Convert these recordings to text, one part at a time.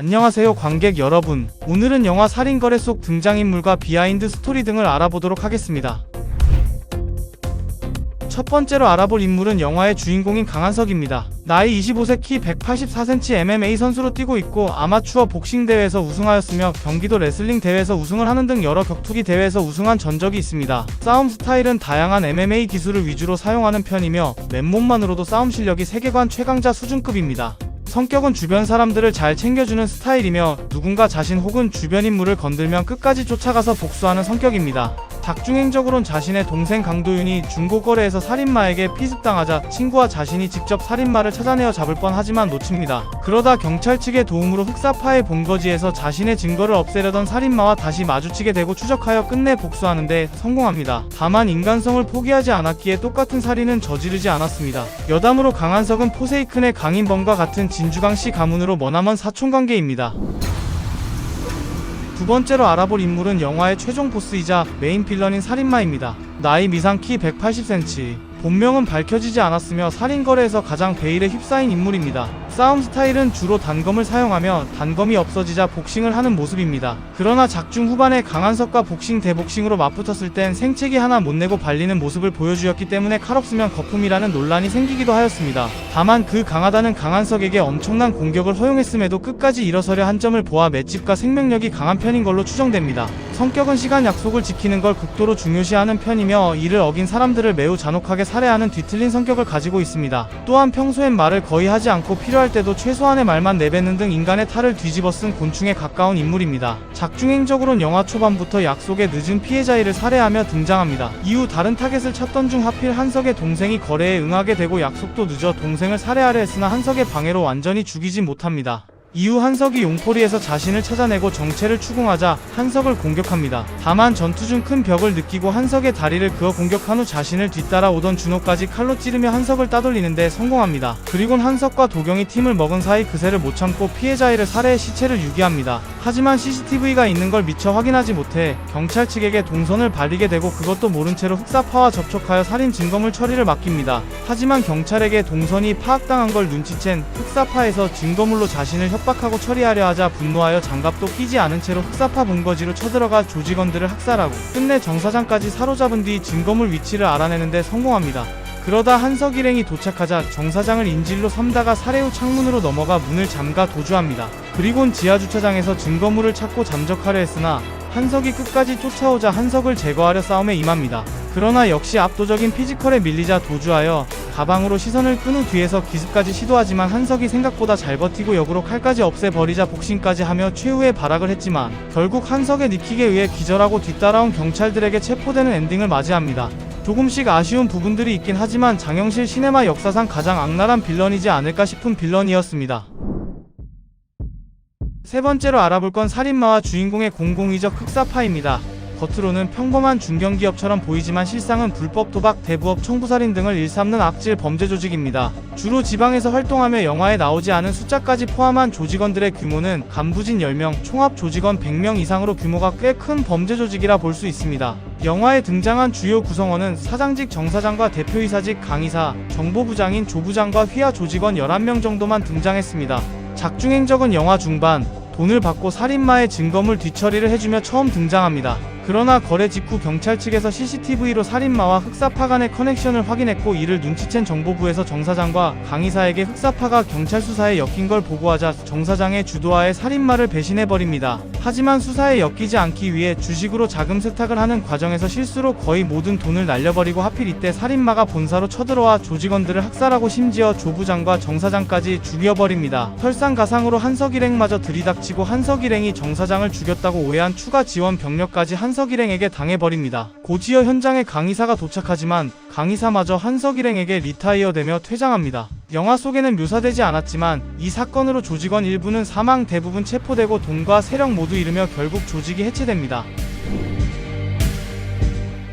안녕하세요 관객 여러분. 오늘은 영화 살인거래 속 등장인물과 비하인드 스토리 등을 알아보도록 하겠습니다. 첫 번째로 알아볼 인물은 영화의 주인공인 강한석입니다. 나이 25세 키 184cm MMA 선수로 뛰고 있고 아마추어 복싱 대회에서 우승하였으며 경기도 레슬링 대회에서 우승을 하는 등 여러 격투기 대회에서 우승한 전적이 있습니다. 싸움 스타일은 다양한 MMA 기술을 위주로 사용하는 편이며 맨몸만으로도 싸움 실력이 세계관 최강자 수준급입니다. 성격은 주변 사람들을 잘 챙겨주는 스타일이며 누군가 자신 혹은 주변 인물을 건들면 끝까지 쫓아가서 복수하는 성격입니다. 작중행적으론 자신의 동생 강도윤이 중고거래에서 살인마에게 피습당하자 친구와 자신이 직접 살인마를 찾아내어 잡을 뻔하지만 놓칩니다. 그러다 경찰 측의 도움으로 흑사파의 본거지에서 자신의 증거를 없애려던 살인마와 다시 마주치게 되고 추적하여 끝내 복수하는데 성공합니다. 다만 인간성을 포기하지 않았기에 똑같은 살인은 저지르지 않았습니다. 여담으로 강한석은 포세이큰의 강인범과 같은 진주강 씨 가문으로 머나먼 사촌관계입니다. 두 번째로 알아볼 인물은 영화의 최종 보스이자 메인 빌런인 살인마입니다. 나이 미상 키 180cm. 본명은 밝혀지지 않았으며 살인거래에서 가장 베일에 휩싸인 인물입니다. 싸움 스타일은 주로 단검을 사용하며 단검이 없어지자 복싱을 하는 모습입니다. 그러나 작중 후반에 강한석과 복싱 대복싱으로 맞붙었을 땐 생채기 하나 못 내고 발리는 모습을 보여주었기 때문에 칼 없으면 거품이라는 논란이 생기기도 하였습니다. 다만 그 강하다는 강한석에게 엄청난 공격을 허용했음에도 끝까지 일어서려 한 점을 보아 맷집과 생명력이 강한 편인 걸로 추정됩니다. 성격은 시간 약속을 지키는 걸 극도로 중요시하는 편이며 이를 어긴 사람들을 매우 잔혹하게 살해하는 뒤틀린 성격을 가지고 있습니다. 또한 평소엔 말을 거의 하지 않고 필요 할 때도 최소한의 말만 내뱉는 등 인간의 탈을 뒤집어 쓴 곤충에 가까운 인물입니다. 작중행적으로는 영화 초반부터 약속에 늦은 피해자일을 살해하며 등장합니다. 이후 다른 타겟을 찾던 중 하필 한석의 동생이 거래에 응하게 되고 약속도 늦어 동생을 살해하려 했으나 한석의 방해로 완전히 죽이지 못합니다. 이후 한석이 용포리에서 자신을 찾아내고 정체를 추궁하자 한석을 공격합니다. 다만 전투 중 큰 벽을 느끼고 한석의 다리를 그어 공격한 후 자신을 뒤따라 오던 준호까지 칼로 찌르며 한석을 따돌리는데 성공합니다. 그리곤 한석과 도경이 팀을 먹은 사이 그새를 못 참고 피해자일을 살해해 시체를 유기합니다. 하지만 CCTV가 있는 걸 미처 확인하지 못해 경찰 측에게 동선을 발리게 되고 그것도 모른 채로 흑사파와 접촉하여 살인 증거물 처리를 맡깁니다. 하지만 경찰에게 동선이 파악당한 걸 눈치챈 흑사파에서 증거물로 자신을 협 박하고 처리하려 하자 분노하여 장갑도 끼지 않은 채로 흑사파 본거지로 쳐들어가 조직원들을 학살하고 끝내 정사장까지 사로잡은 뒤 증거물 위치를 알아내는데 성공합니다. 그러다 한석 일행이 도착하자 정사장을 인질로 삼다가 살해 후 창문으로 넘어가 문을 잠가 도주합니다. 그리곤 지하주차장에서 증거물을 찾고 잠적하려 했으나 한석이 끝까지 쫓아오자 한석을 제거하려 싸움에 임합니다. 그러나 역시 압도적인 피지컬에 밀리자 도주하여 가방으로 시선을 끈 후 뒤에서 기습까지 시도하지만 한석이 생각보다 잘 버티고 역으로 칼까지 없애버리자 복싱까지 하며 최후의 발악을 했지만 결국 한석의 니킥에 의해 기절하고 뒤따라온 경찰들에게 체포되는 엔딩을 맞이합니다. 조금씩 아쉬운 부분들이 있긴 하지만 장영실 시네마 역사상 가장 악랄한 빌런이지 않을까 싶은 빌런이었습니다. 세 번째로 알아볼 건 살인마와 주인공의 공공의적 흑사파입니다. 겉으로는 평범한 중견기업처럼 보이지만 실상은 불법 도박, 대부업, 총부살인 등을 일삼는 악질 범죄 조직입니다. 주로 지방에서 활동하며 영화에 나오지 않은 숫자까지 포함한 조직원들의 규모는 간부진 10명, 총합 조직원 100명 이상으로 규모가 꽤 큰 범죄 조직이라 볼 수 있습니다. 영화에 등장한 주요 구성원은 사장직 정사장과 대표이사직 강의사, 정보부장인 조부장과 휘하 조직원 11명 정도만 등장했습니다. 작중행적은 영화 중반, 돈을 받고 살인마의 증거물 뒤처리를 해주며 처음 등장합니다. 그러나 거래 직후 경찰 측에서 CCTV로 살인마와 흑사파 간의 커넥션을 확인했고 이를 눈치챈 정보부에서 정사장과 강의사에게 흑사파가 경찰 수사에 엮인 걸 보고하자 정사장의 주도하에 살인마를 배신해버립니다. 하지만 수사에 엮이지 않기 위해 주식으로 자금 세탁을 하는 과정에서 실수로 거의 모든 돈을 날려버리고 하필 이때 살인마가 본사로 쳐들어와 조직원들을 학살하고 심지어 조부장과 정사장까지 죽여버립니다. 설상가상으로 한석일행마저 들이닥치고 한석일행이 정사장을 죽였다고 오해한 추가 지원 병력까지 한석 일행에게 당해버립니다. 고지어 현장에 강의사가 도착하지만 강의사마저 한석일행에게 리타이어되며 퇴장합니다. 영화 속에는 묘사되지 않았지만 이 사건으로 조직원 일부는 사망 대부분 체포되고 돈과 세력 모두 잃으며 결국 조직이 해체됩니다.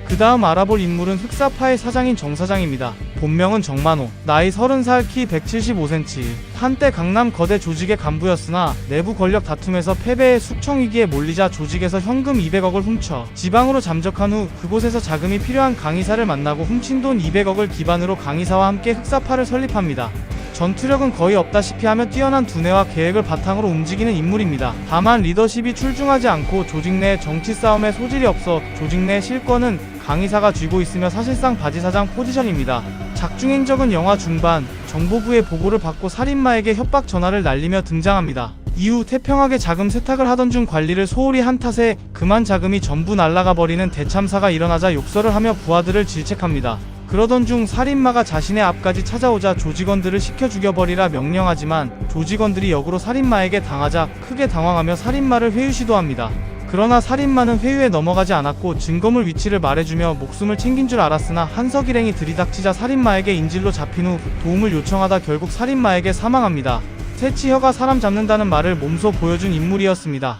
그 다음 알아볼 인물은 흑사파의 사장인 정사장입니다. 본명은 정만호, 나이 30살 키 175cm, 한때 강남 거대 조직의 간부였으나 내부 권력 다툼에서 패배해 숙청위기에 몰리자 조직에서 현금 200억을 훔쳐 지방으로 잠적한 후 그곳에서 자금이 필요한 강의사를 만나고 훔친 돈 200억을 기반으로 강의사와 함께 흑사파를 설립합니다. 전투력은 거의 없다시피 하며 뛰어난 두뇌와 계획을 바탕으로 움직이는 인물입니다. 다만 리더십이 출중하지 않고 조직 내 정치 싸움에 소질이 없어 조직 내 실권은 강의사가 쥐고 있으며 사실상 바지사장 포지션입니다. 작중 행적은 영화 중반 정보부의 보고를 받고 살인마에게 협박 전화를 날리며 등장합니다. 이후 태평하게 자금 세탁을 하던 중 관리를 소홀히 한 탓에 그만 자금이 전부 날아가 버리는 대참사가 일어나자 욕설을 하며 부하들을 질책합니다. 그러던 중 살인마가 자신의 앞까지 찾아오자 조직원들을 시켜 죽여버리라 명령하지만 조직원들이 역으로 살인마에게 당하자 크게 당황하며 살인마를 회유 시도합니다. 그러나 살인마는 회유에 넘어가지 않았고 증거물 위치를 말해주며 목숨을 챙긴 줄 알았으나 한석 일행이 들이닥치자 살인마에게 인질로 잡힌 후 도움을 요청하다 결국 살인마에게 사망합니다. 새치혀가 사람 잡는다는 말을 몸소 보여준 인물이었습니다.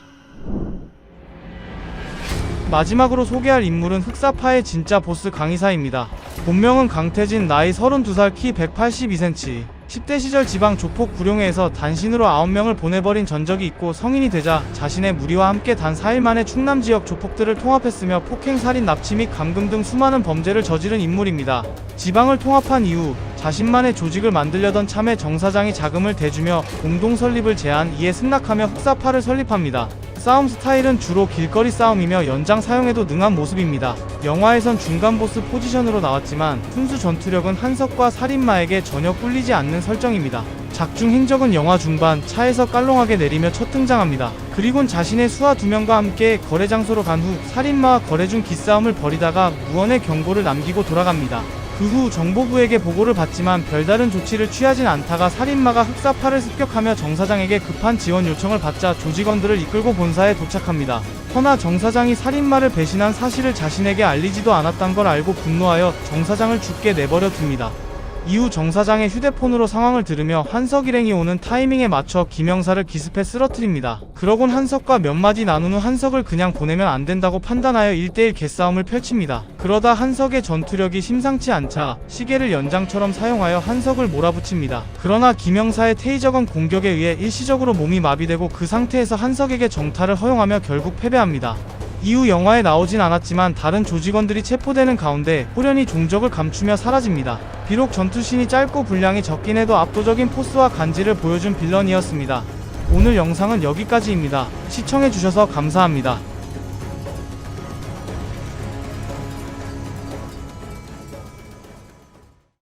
마지막으로 소개할 인물은 흑사파의 진짜 보스 강의사입니다. 본명은 강태진 나이 32살 키 182cm 10대 시절 지방 조폭 구룡회에서 단신으로 9명을 보내버린 전적이 있고 성인이 되자 자신의 무리와 함께 단 4일 만에 충남 지역 조폭들을 통합했으며 폭행, 살인, 납치 및 감금 등 수많은 범죄를 저지른 인물입니다. 지방을 통합한 이후 자신만의 조직을 만들려던 참에 정사장이 자금을 대주며 공동 설립을 제안 이에 승낙하며 흑사파를 설립합니다. 싸움 스타일은 주로 길거리 싸움이며 연장 사용에도 능한 모습입니다. 영화에선 중간 보스 포지션으로 나왔지만 순수 전투력은 한석과 살인마에게 전혀 꿀리지 않는 설정입니다. 작중 행적은 영화 중반 차에서 깔롱하게 내리며 첫 등장합니다. 그리곤 자신의 수하 두 명과 함께 거래 장소로 간 후 살인마와 거래 중 기싸움을 벌이다가 무언의 경고를 남기고 돌아갑니다. 그 후 정보부에게 보고를 받지만 별다른 조치를 취하진 않다가 살인마가 흑사파를 습격하며 정 사장에게 급한 지원 요청을 받자 조직원들을 이끌고 본사에 도착합니다. 허나 정 사장이 살인마를 배신한 사실을 자신에게 알리지도 않았단 걸 알고 분노하여 정 사장을 죽게 내버려 둡니다. 이후 정 사장의 휴대폰으로 상황을 들으며 한석 일행이 오는 타이밍에 맞춰 김영사를 기습해 쓰러뜨립니다. 그러곤 한석과 몇 마디 나눈 후 한석을 그냥 보내면 안 된다고 판단하여 1대1 개싸움을 펼칩니다. 그러다 한석의 전투력이 심상치 않자 시계를 연장처럼 사용하여 한석을 몰아붙입니다. 그러나 김영사의 테이저건 공격에 의해 일시적으로 몸이 마비되고 그 상태에서 한석에게 정타를 허용하며 결국 패배합니다. 이후 영화에 나오진 않았지만 다른 조직원들이 체포되는 가운데 호련히 종적을 감추며 사라집니다. 비록 전투신이 짧고 분량이 적긴 해도 압도적인 포스와 간지를 보여준 빌런이었습니다. 오늘 영상은 여기까지입니다. 시청해주셔서 감사합니다.